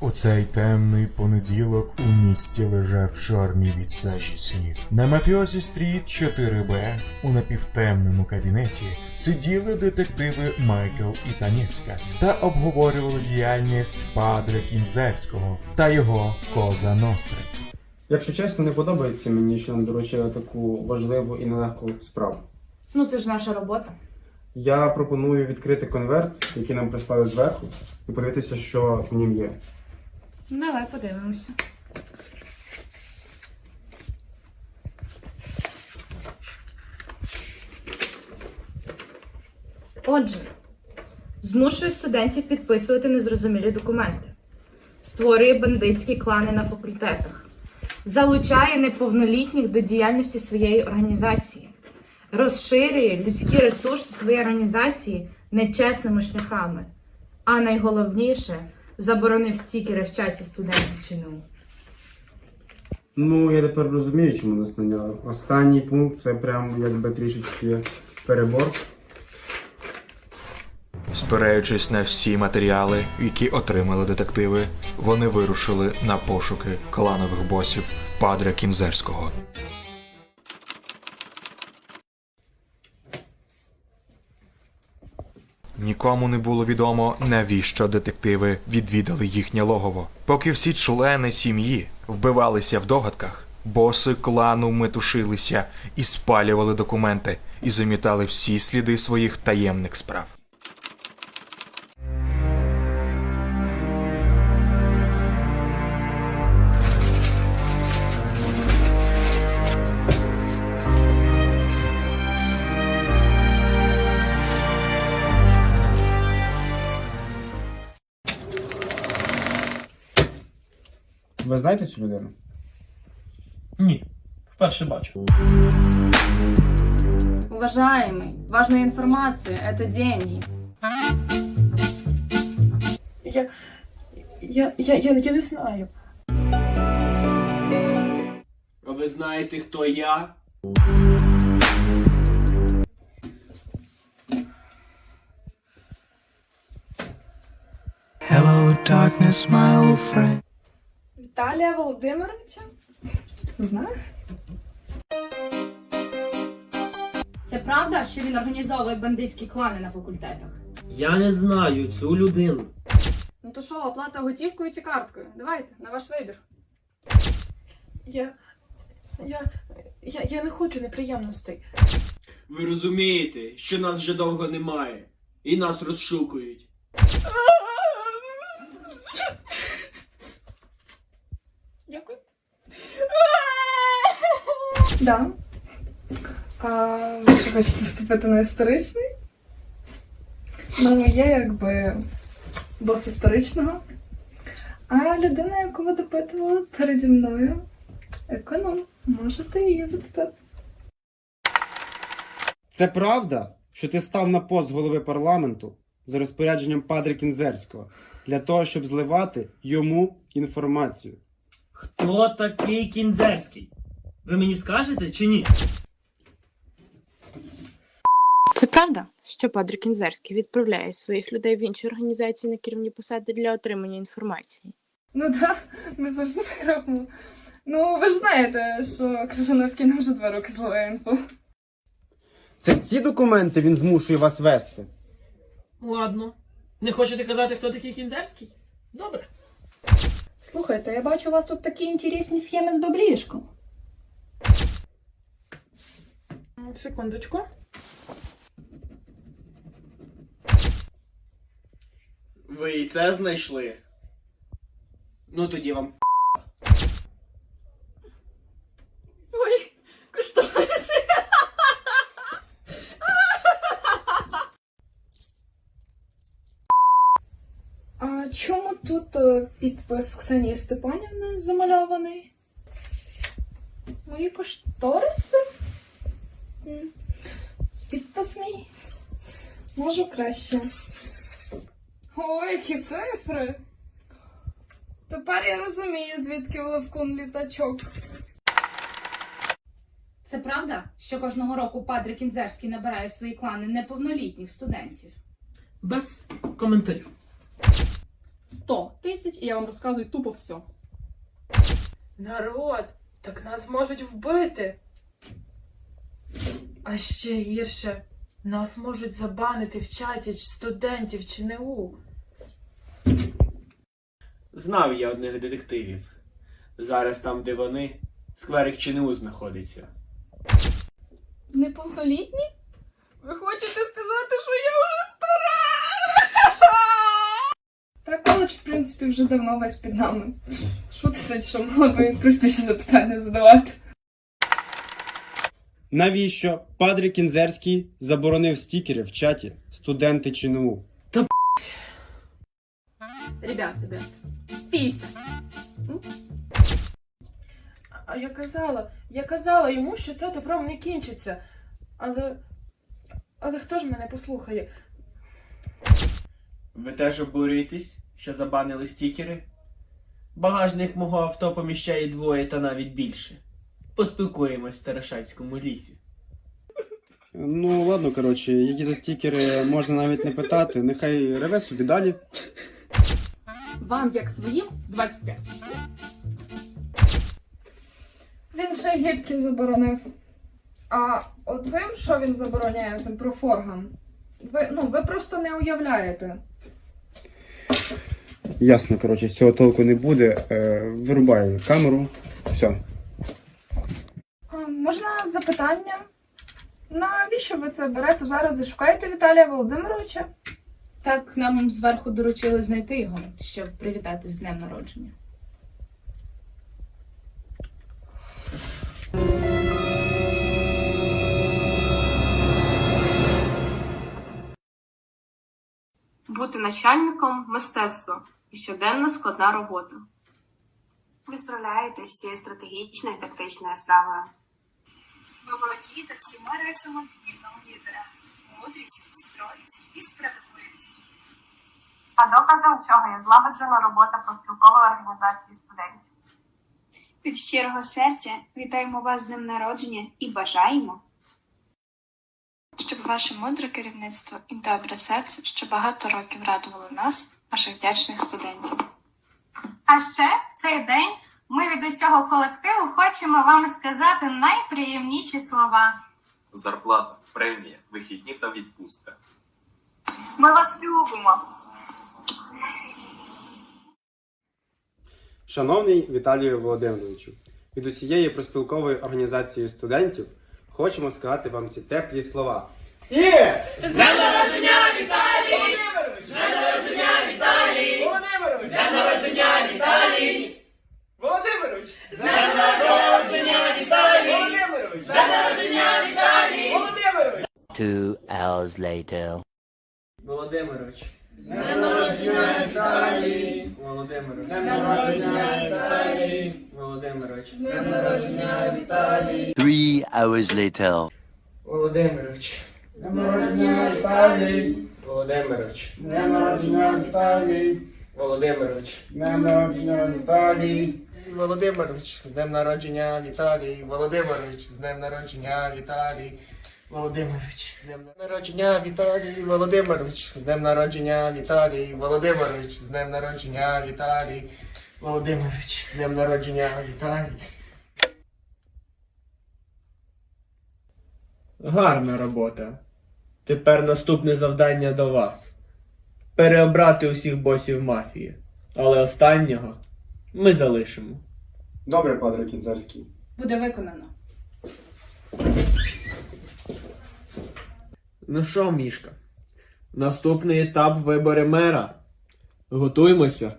У цей темний понеділок у місті лежав чорний від сажі сніг. На мафіозі стріт 4Б у напівтемному кабінеті сиділи детективи Майкл і Танєвська та обговорювали діяльність Падре Кінзецького та його Коза Ностри. Якщо чесно, не подобається мені, що нам доручили таку важливу і нелегку справу. Ну, це ж наша робота. Я пропоную відкрити конверт, який нам прислали зверху, і подивитися, що в нім є. Давай подивимося. Отже, змушує студентів підписувати незрозумілі документи, створює бандитські клани на факультетах, залучає неповнолітніх до діяльності своєї організації, розширює людські ресурси своєї організації нечесними шляхами, а найголовніше заборонив стікери в чаті студентів ЧНУ. Ну, я тепер розумію, чому нас наняли. Останній пункт це прям якби трішечки перебор. Спираючись на всі матеріали, які отримали детективи, вони вирушили на пошуки кланових босів Падре Кінзерського. Нікому не було відомо, навіщо детективи відвідали їхнє логово. Поки всі члени сім'ї вбивалися в догадках, боси клану метушилися і спалювали документи і замітали всі сліди своїх таємних справ. Ви знаєте цю людину? Ні, вперше бачу. Уважаемый, важная информация – это деньги. Я. Я, я, я, я не знаю. А ви знаєте, хто я? Hello, darkness, my old friend. Віталія Володимировича? Знаю. Це правда, що він організовує бандитські клани на факультетах? Я не знаю цю людину. Ну то що, оплата готівкою чи карткою? Давайте, на ваш вибір. Я. Я. Я, я не хочу неприємностей. Ви розумієте, що нас вже довго немає, і нас розшукують. Дякую. Да. А ви що хочете вступити на історичний? Ну, є якби бос історичного. А людина, яку ви допитували переді мною, економ. Можете її запитати. Це правда, що ти став на пост голови парламенту за розпорядженням Падре Кінзерського для того, щоб зливати йому інформацію. Хто такий кінзерський? Ви мені скажете чи ні? Це правда, що Падре Кінзерський відправляє своїх людей в інші організації на керівні посади для отримання інформації. Ну так, ми завжди так робимо. Ну, ви ж знаєте, що Крижановський нам вже два роки зливає інфу. Це ці документи він змушує вас вести. Ладно. Не хочете казати, хто такий кінзерський? Добре. Слухайте, я бачу, у вас тут такі інтересні схеми з баблішком. Секундочку. Ви і це знайшли? Ну тоді вам. Ой, куштовиси. А чому тут е, підпис Ксенії Степанівни замальований? Мої кошториси? Підпис мій. Можу краще. Ой, які цифри. Тепер я розумію, звідки в Левкун літачок. Це правда, що кожного року Падре Кінзерський набирає в свої клани неповнолітніх студентів? Без коментарів. 100 тисяч, і я вам розказую тупо все. Народ, так нас можуть вбити. А ще гірше, нас можуть забанити в чаті студентів ЧНУ. Знав я одних детективів. Зараз там, де вони, скверик ЧНУ знаходиться. Неповнолітні? Ви хочете сказати, що я вже стара? Та коледж, в принципі, вже давно весь під нами. Що ти що могла би простіші запитання задавати? Навіщо Падре Кінзерський заборонив стікери в чаті студенти ЧНУ? Ребят, ребят, піся. А я казала, я казала йому, що це добром не кінчиться. Але. Але хто ж мене послухає? Ви теж обурюєтесь, що забанили стікери? Багажник мого авто поміщає двоє та навіть більше. Поспілкуємось в Старошацькому лісі. Ну ладно, коротше, які за стікери можна навіть не питати, нехай реве собі далі. Вам, як своїм, 25. Він ще гібки заборонив. А оцим, що він забороняє, цим профоргам, ви, ну, ви просто не уявляєте. Ясно, коротше, з цього толку не буде. Е, вирубаю камеру. Все. Можна запитання? Навіщо ви це берете зараз і шукаєте Віталія Володимировича? Так нам зверху доручили знайти його, щоб привітати з днем народження. Бути начальником мистецтво і щоденна складна робота. Ви справляєтесь з цією стратегічною і тактичною справою. Ви володієте всіма рисами вільного лідера, мудрість, стройність і справедливість. А доказом цього є злагоджена робота профспілкової організації студентів. Від щирого серця вітаємо вас з днем народження і бажаємо, щоб ваше мудре керівництво і добре серце ще багато років радували нас, ваших вдячних студентів. А ще в цей день ми від усього колективу хочемо вам сказати найприємніші слова. Зарплата, премія, вихідні та відпустка. Ми вас любимо! Шановний Віталію Володимировичу, від усієї проспілкової організації студентів хочемо сказати вам ці теплі слова. Володимирович! Two hours later. Володимирович! З днем народження Віталій! Володимирович! З днем народження Віталій! Володимирович! З днем народження Віталій! Three hours later. Володимирович! З днем народження Віталій! Володимирович! З днем народження Віталій! Володимирович! Днем народження Віталій! Володимирович, з днем народження Віталій, Володимирович, з днем народження Віталій, Володимирович, з днем народження Віталій, Володимирович, з днем народження Віталій, Володимирович, з днем народження Віталій, Володимирович, з днем народження Віталій. Гарна робота. Тепер наступне завдання до вас. Переобрати усіх босів мафії. Але останнього ми залишимо. Добре, Падре Кінзерський. Буде виконано. Ну що, Мішка? Наступний етап вибори мера. Готуємося.